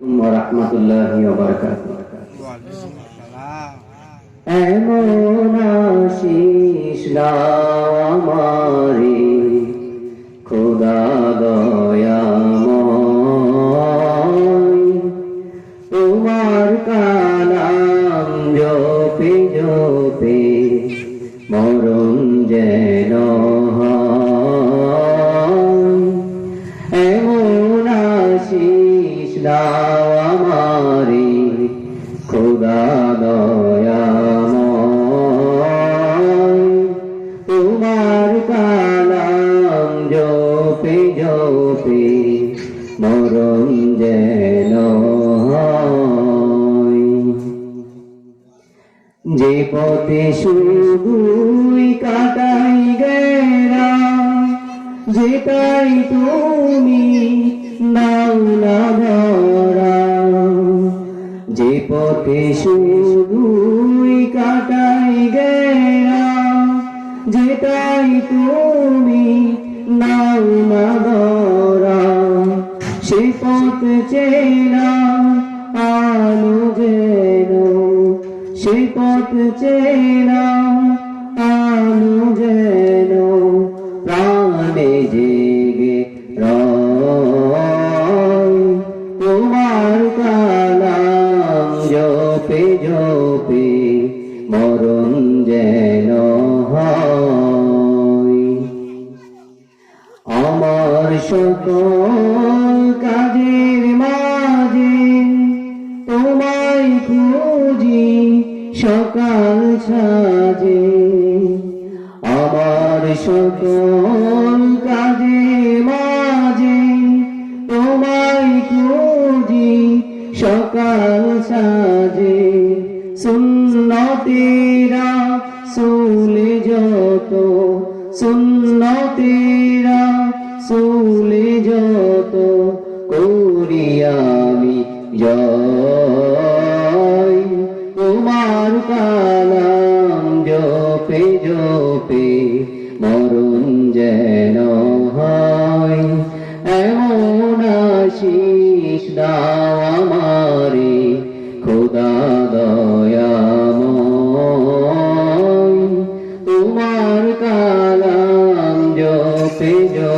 রহমতুল্লাহ এমন আশিস তোমার কালাম জপে জপে মরণ যেন তোমার কালাম জপে জপে, মরণ যেন। যে পথে শুধুই কাটাই গেরা, যেটাই তুমি নাও না ধরা যে পথে শুধুই কাটাই গেরা যেটাই তুমি নাও না ধরা সে পথ চেনা আলো যেন। সে পথ চেনা আলো যেন। প্রাণে জেগে তোমার কালাম জপে জপে, মরণ যেন। আমার সকল কাজের মাঝে তোমায় খুঁজি সকাল সাজে। আমার সকল কাজের মাঝে তোমায় খুঁজি সকাল সাজে। সুন্নতেরা সুলে যত, সুন্নতেরা চলে যত করি আমি জয়। তোমার কালাম জপে জপে মরণ যেন হয়। এমন আশিস দাও আমারে, খোদা দয়া তোমার কালাম জপে জপে